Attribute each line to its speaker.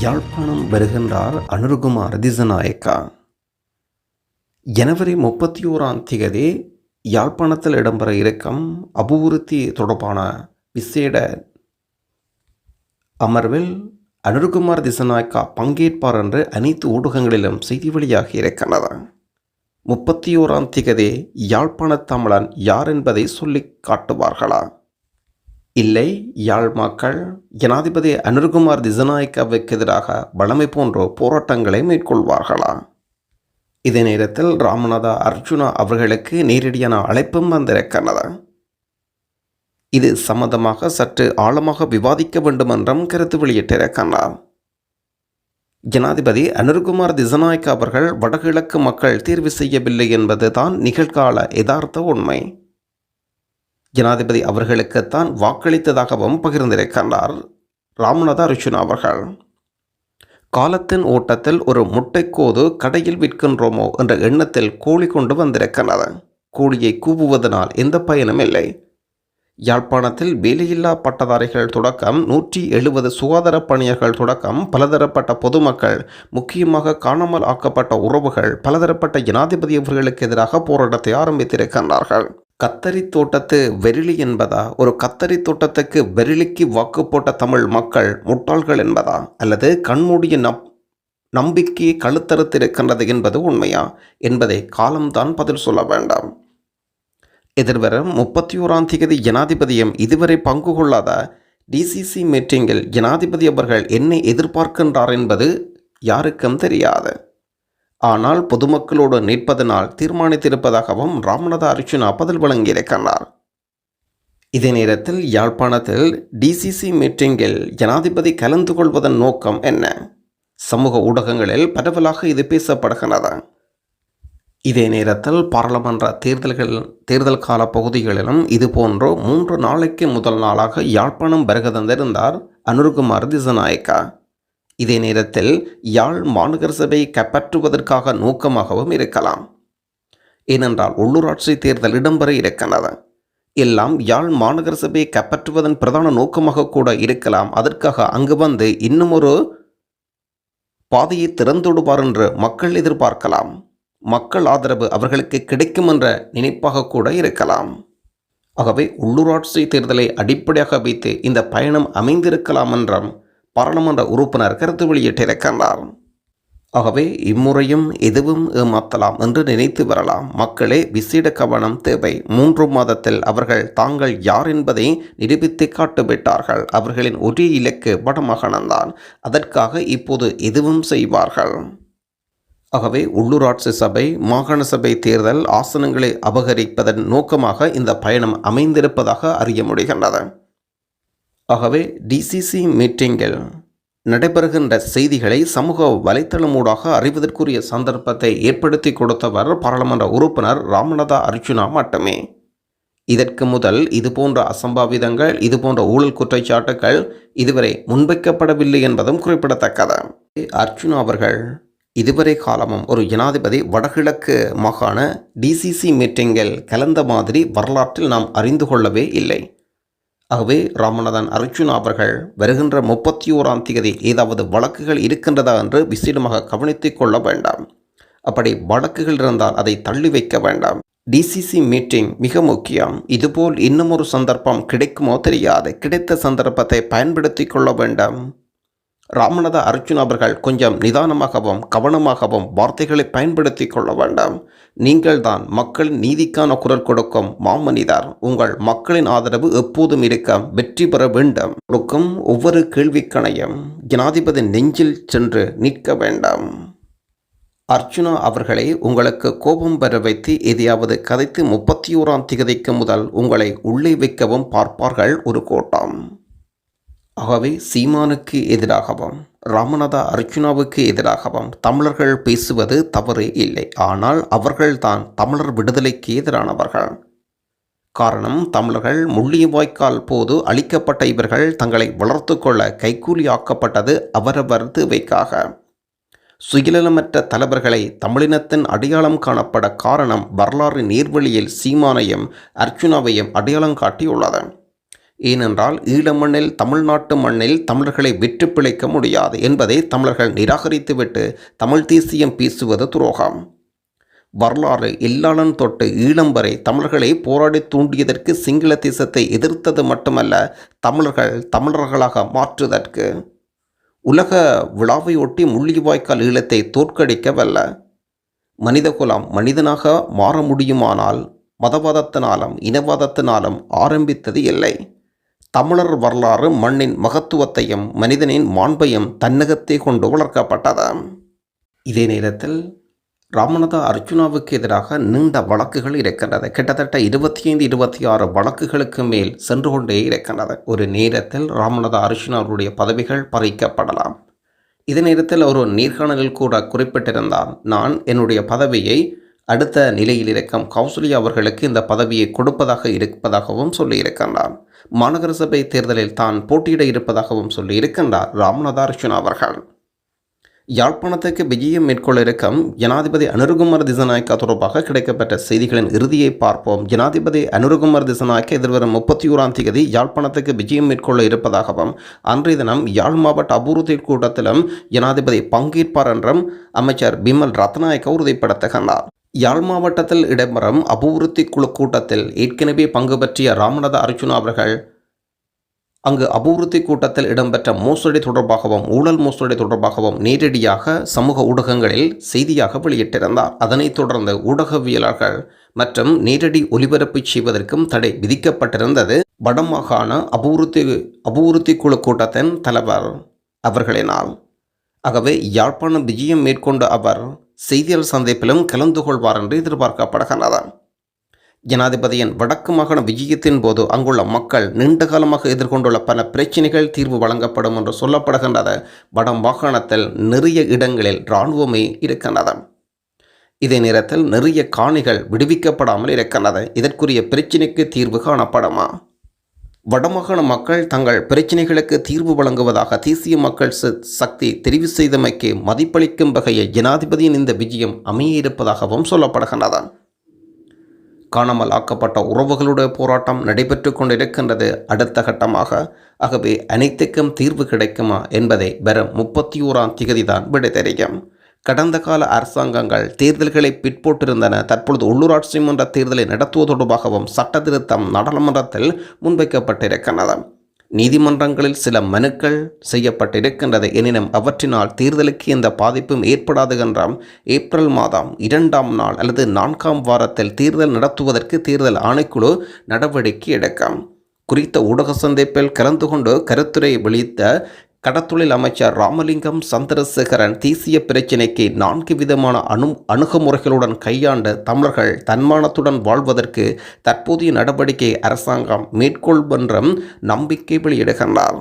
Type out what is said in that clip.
Speaker 1: யாழ்ப்பாணம் வருகின்றார் அனுருகுமார் திசநாயக்கா. ஜனவரி முப்பத்தி ஓராம் திகதி யாழ்ப்பாணத்தில் இடம்பெற இருக்கும் அபிவிருத்தி தொடர்பான விசேட அமர்வில் அனுருகுமார் திசநாயக்கா பங்கேற்பார் என்று அனைத்து ஊடகங்களிலும் செய்தி வெளியாகி இருக்கிறது முப்பத்தி ஓராம் திகதி யாழ்ப்பாண தமிழன் யார் என்பதை சொல்லிக் காட்டுவார்களா? இல்லை யாழ் மக்கள் ஜனாதிபதி அனுர்குமார் திசநாயக்காவுக்கு எதிராக வளமை போன்ற போராட்டங்களை மேற்கொள்வார்களா? இதே நேரத்தில் ராமநாதா அர்ஜுனா அவர்களுக்கு நேரடியான அழைப்பும் வந்திருக்கிறது. இது சம்பந்தமாக சற்று ஆழமாக விவாதிக்க வேண்டும் என்றும் கருத்து வெளியிட்டிருக்கிறார். ஜனாதிபதி அனுர்குமார் திசநாயக்க அவர்கள் வடகிழக்கு மக்கள் தீர்வு செய்யவில்லை என்பதுதான் நிகழ்கால யதார்த்த உண்மை. ஜனாதிபதி அவர்களுக்குத்தான் வாக்களித்ததாகவும் பகிர்ந்திருக்கின்றார். ராமநாத அர்ஜுனா அவர்கள் காலத்தின் ஓட்டத்தில் ஒரு முட்டைக்கோது கடையில் விற்கின்றோமோ? என்ற எண்ணத்தில் கோழி கொண்டு வந்திருக்கின்றது. கோழியை கூவுவதனால் எந்த பயனும் இல்லை. யாழ்ப்பாணத்தில் வேலையில்லா பட்டதாரிகள் தொடக்கம் நூற்றி எழுபது சுகாதார பணியர்கள் தொடக்கம் பலதரப்பட்ட பொதுமக்கள் முக்கியமாக காணாமல் ஆக்கப்பட்ட உறவுகள் பலதரப்பட்ட ஜனாதிபதி அவர்களுக்கு எதிராக போராட்டத்தை ஆரம்பித்திருக்கின்றார்கள். கத்தரி தோட்டத்து வெறிலி என்பதா? ஒரு கத்தரி தோட்டத்துக்கு வெறிலிக்கு வாக்கு போட்ட தமிழ் மக்கள் முட்டாள்கள் என்பதா? அல்லது கண்மூடிய நம் நம்பிக்கையை கழுத்தறுத்திருக்கின்றது என்பது உண்மையா? என்பதை காலம்தான் பதில் சொல்ல வேண்டாம். எதிர்வரும் முப்பத்தி ஓராம் தேதி ஜனாதிபதியும் இதுவரை பங்கு கொள்ளாத டிசிசி மீட்டிங்கில் ஜனாதிபதி அவர்கள் என்னை எதிர்பார்க்கின்றார் என்பது யாருக்கும் தெரியாது. ஆனால் பொதுமக்களோடு நிற்பதனால் தீர்மானித்திருப்பதாகவும் ராமநாத அர்ஜுனா பதில் வழங்கியிருக்கிறார் இதே நேரத்தில் யாழ்ப்பாணத்தில் டிசிசி மீட்டிங்கில் ஜனாதிபதி கலந்து கொள்வதன் நோக்கம் என்ன? சமூக ஊடகங்களில் பரவலாக இது பேசப்படுகிறது இதே நேரத்தில் பாராளுமன்ற தேர்தல்கள் தேர்தல் கால பகுதிகளிலும் இதுபோன்று மூன்று நாளைக்கு முதல் நாளாக யாழ்ப்பாணம் வருகை தந்திருந்தார் அனுர்குமார் திசநாயக்கா. இதே நேரத்தில் யாழ் மாநகர சபை கைப்பற்றுவதற்காக நோக்கமாகவும் இருக்கலாம். ஏனென்றால் உள்ளூராட்சி தேர்தல் இடம்பெற இருக்கிறது எல்லாம் யாழ் மாநகர சபையை கைப்பற்றுவதன் பிரதான நோக்கமாக கூட இருக்கலாம். அதற்காக அங்கு வந்து இன்னும் ஒரு பாதையை திறந்துடுவார் என்று மக்கள் எதிர்பார்க்கலாம். மக்கள் ஆதரவு அவர்களுக்கு கிடைக்கும் என்ற நினைப்பாக கூட இருக்கலாம். ஆகவே உள்ளூராட்சி தேர்தலை அடிப்படையாக வைத்து இந்த பயணம் அமைந்திருக்கலாம் என்றும் பாராளுமன்ற உறுப்பினர் கருத்து வெளியிட்டிருக்கின்றார் ஆகவே இம்முறையும் எதுவும் ஏமாத்தலாம் என்று நினைத்து வரலாம். மக்களே விசேட கவனம் தேவை. மூன்று மாதத்தில் அவர்கள் தாங்கள் யார் என்பதை நிரூபித்து காட்டுவிட்டார்கள். அவர்களின் ஒரே இலக்கு வடமகனந்தான் அதற்காக இப்போது எதுவும் செய்வார்கள். ஆகவே உள்ளூராட்சி சபை மாகாண சபை தேர்தல் ஆசனங்களை அபகரிப்பதன் நோக்கமாக இந்த பயணம் அமைந்திருப்பதாக அறிய முடிகின்றது. ஆகவே டிசிசி மீட்டிங்கில் நடைபெறுகின்ற செய்திகளை சமூக வலைத்தளமூடாக அறிவதற்குரிய சந்தர்ப்பத்தை ஏற்படுத்தி கொடுத்தவர் பாராளுமன்ற உறுப்பினர் ராமநாதா அர்ஜுனா மட்டுமே. இதற்கு முதல் இதுபோன்ற அசம்பாவிதங்கள் இதுபோன்ற ஊழல் குற்றச்சாட்டுகள் இதுவரை முன்வைக்கப்படவில்லை என்பதும் குறிப்பிடத்தக்கது. அர்ஜுனா அவர்கள் இதுவரை காலமும் ஒரு ஜனாதிபதி வடகிழக்கு மாகாண டிசிசி மீட்டிங்கில் கலந்த மாதிரி வரலாற்றில் நாம் அறிந்து கொள்ளவே இல்லை. ஆகவே ராமநாதன் அர்ஜுன் அவர்கள் வருகின்ற முப்பத்தி ஓராம் தேதி ஏதாவது வழக்குகள் இருக்கின்றதா என்று விசேடமாக கவனித்துக் கொள்ள வேண்டாம். அப்படி வழக்குகள் இருந்தால் அதை தள்ளி வைக்க வேண்டாம். டிசிசி மீட்டிங் மிக முக்கியம். இதுபோல் இன்னும் ஒரு சந்தர்ப்பம் கிடைக்குமோ தெரியாது. கிடைத்த சந்தர்ப்பத்தை பயன்படுத்தி கொள்ள வேண்டாம். ராமநாத அர்ஜுன் அவர்கள் கொஞ்சம் நிதானமாகவும் கவனமாகவும் வார்த்தைகளை பயன்படுத்தி கொள்ள வேண்டாம். நீங்கள்தான் மக்களின் நீதிக்கான குரல் கொடுக்கும் மாமனிதர். உங்கள் மக்களின் ஆதரவு எப்போதும் இருக்க வெற்றி பெற வேண்டும். கொடுக்கும் ஒவ்வொரு கேள்விக்கணையும் ஜனாதிபதி நெஞ்சில் சென்று நிற்க வேண்டாம். அர்ஜுனா அவர்களை உங்களுக்கு கோபம் பெற வைத்து எதையாவது கதைத்து முப்பத்தி ஓராம் திகதிக்கு முதல் உங்களை உள்ளே வைக்கவும் பார்ப்பார்கள் ஒரு கோட்டம். ஆகவே சீமானுக்கு எதிராகவும் ராமநாதா அர்ஜுனாவுக்கு எதிராகவும் தமிழர்கள் பேசுவது தவறு இல்லை. ஆனால் அவர்கள்தான் தமிழர் விடுதலைக்கு எதிரானவர்கள். காரணம் தமிழர்கள் முள்ளியவாய்க்கால் போது அளிக்கப்பட்ட இவர்கள் தங்களை வளர்த்து கொள்ள கைக்கூலியாக்கப்பட்டது அவரவர் தேவைக்காக. சுயநலமற்ற தலைவர்களை தமிழினத்தின் அடையாளம் காணப்பட காரணம் வரலாறு நீர்வழியில் சீமானையும் அர்ஜுனாவையும் அடையாளம் காட்டியுள்ளது. ஏனென்றால் ஈழ மண்ணில் தமிழ்நாட்டு மண்ணில் தமிழர்களை விற்று பிழைக்க முடியாது என்பதை தமிழர்கள் நிராகரித்துவிட்டு தமிழ் தேசியம் பேசுவது துரோகம். வரலாறு இல்லாளன் தொட்டு ஈழம் வரை தமிழர்களை போராடி தூண்டியதற்கு சிங்கள தேசத்தை எதிர்த்தது மட்டுமல்ல தமிழர்கள் தமிழர்களாக மாற்றுவதற்கு உலக விழாவையொட்டி முள்ளிவாய்க்கால் ஈழத்தை தோற்கடிக்கவல்ல. மனிதகுலம் மனிதனாக மாற முடியுமானால் மதவாதத்தினாலும் இனவாதத்தினாலும் ஆரம்பித்தது இல்லை. தமிழர் வரலாறு மண்ணின் மகத்துவத்தையும் மனிதனின் மாண்பையும் தன்னகத்தை கொண்டு வளர்க்கப்பட்டது. இதே நேரத்தில் ராமநாத அர்ஜுனாவுக்கு எதிராக நீண்ட வழக்குகள் இருக்கின்றது கிட்டத்தட்ட இருபத்தி ஐந்து இருபத்தி ஆறு வழக்குகளுக்கு மேல் சென்று கொண்டே இருக்கின்றது ஒரு நேரத்தில் ராமநாத அர்ஜுனாவுடைய பதவிகள் பறிக்கப்படலாம். இதே நேரத்தில் ஒரு நேர்காணலில் கூட குறிப்பிட்டிருந்தார் நான் என்னுடைய பதவியை அடுத்த நிலையில் இருக்கும். கௌசல்யா அவர்களுக்கு இந்த பதவியை கொடுப்பதாக இருப்பதாகவும் சொல்லியிருக்கின்றார் மாநகர சபை தேர்தலில் தான் போட்டியிட இருப்பதாகவும் சொல்லியிருக்கின்றார் ராமநாத அர்ஜுனா அவர்கள். யாழ்ப்பாணத்துக்கு விஜயம் மேற்கொள்ள இருக்கும் ஜனாதிபதி அனுருகுமார் திசநாயக்கா தொடர்பாக கிடைக்கப்பட்ட செய்திகளின் இறுதியை பார்ப்போம். ஜனாதிபதி அனுருகுமார் திசநாயக்க எதிர்வரும் முப்பத்தி ஓராம் தேதி யாழ்ப்பாணத்துக்கு விஜயம் மேற்கொள்ள இருப்பதாகவும் அன்றைய தினம் யாழ் மாவட்ட அபூர்த்தி கூட்டத்திலும் ஜனாதிபதி பங்கேற்பார் என்றும் அமைச்சர் பிமல் ரத்நாயக்க உறுதிப்படுத்துகின்றார். யாழ் மாவட்டத்தில் இடம்பெறும் அபிவிருத்தி குழு கூட்டத்தில் ஏற்கனவே பங்கு பற்றிய ராமநாத அர்ஜுனா அவர்கள் அங்கு அபிவிருத்தி கூட்டத்தில் இடம்பெற்ற மோசடி தொடர்பாகவும் ஊழல் மோசடி தொடர்பாகவும் நேரடியாக சமூக ஊடகங்களில் செய்தியாக வெளியிட்டிருந்தார். அதனைத் தொடர்ந்து ஊடகவியலாளர்கள் மற்றும் நேரடி ஒலிபரப்பு செய்வதற்கும் தடை விதிக்கப்பட்டிருந்தது. வடமாகாண அபிவிருத்தி அபிவிருத்தி குழு கூட்டத்தின் தலைவர் அவர்களினால். ஆகவே யாழ்ப்பாணம் விஜயம் மேற்கொண்ட அவர் செய்தியாளர் சந்திப்பிலும் கலந்து கொள்வார் என்று எதிர்பார்க்கப்படுகின்றது ஜனாதிபதியின் வடக்கு மாகாண விஜயத்தின் போது அங்குள்ள மக்கள் நீண்ட காலமாக எதிர்கொண்டுள்ள பல பிரச்சினைகள் தீர்வு வழங்கப்படும் என்று சொல்லப்படுகின்றது. வட மாகாணத்தில் நிறைய இடங்களில் இராணுவமே இருக்கின்றது. இதே நேரத்தில் நிறைய காணிகள் விடுவிக்கப்படாமல் இருக்கின்றது. இதற்குரிய பிரச்சினைக்கு தீர்வு காணப்படுமா? வடமாகாண மக்கள் தங்கள் பிரச்சினைகளுக்கு தீர்வு வழங்குவதாக தேசிய மக்கள் சக்தி தெரிவு செய்தமைக்கு மதிப்பளிக்கும் வகையில் ஜனாதிபதியின் இந்த விஜயம் அமைய இருப்பதாகவும் சொல்லப்படுகின்றது. காணாமல் ஆக்கப்பட்ட உறவுகளுடைய போராட்டம் நடைபெற்று கொண்டிருக்கின்றது. அடுத்த கட்டமாக ஆகவே அனைத்துக்கும் தீர்வு கிடைக்குமா என்பதை வரும் முப்பத்தி ஓராம் திகதிதான் விடை தெரியும். கடந்த கால அரசாங்கங்கள் தேர்தல்களை பிற்போட்டிருந்தன. தற்பொழுது உள்ளூராட்சி மன்ற தேர்தலை நடத்துவது தொடர்பாகவும் சட்ட திருத்தம் நாடாளுமன்றத்தில் முன்வைக்கப்பட்டிருக்கின்றது நீதிமன்றங்களில் சில மனுக்கள் செய்யப்பட்டிருக்கின்றது எனினும் அவற்றினால் தேர்தலுக்கு எந்த பாதிப்பும் ஏற்படாது என்றாம். ஏப்ரல் மாதம் இரண்டாம் நாள் அல்லது நான்காம் வாரத்தில் தேர்தல் நடத்துவதற்கு தேர்தல் ஆணைக்குழு நடவடிக்கை எடுக்கும். குறித்த ஊடக சந்திப்பில் கலந்து கொண்டு கருத்துரை வெளியிட்ட கடத்தொழில் அமைச்சர் ராமலிங்கம் சந்திரசேகரன் தேசிய பிரச்சினைக்கு நான்கு விதமான அணு அணுகுமுறைகளுடன் கையாண்ட தமிழர்கள் தன்மானத்துடன் வாழ்வதற்கு தற்போதைய நடவடிக்கை அரசாங்கம் மேற்கொள்வென்றும் நம்பிக்கை வெளியிடுகின்றார்.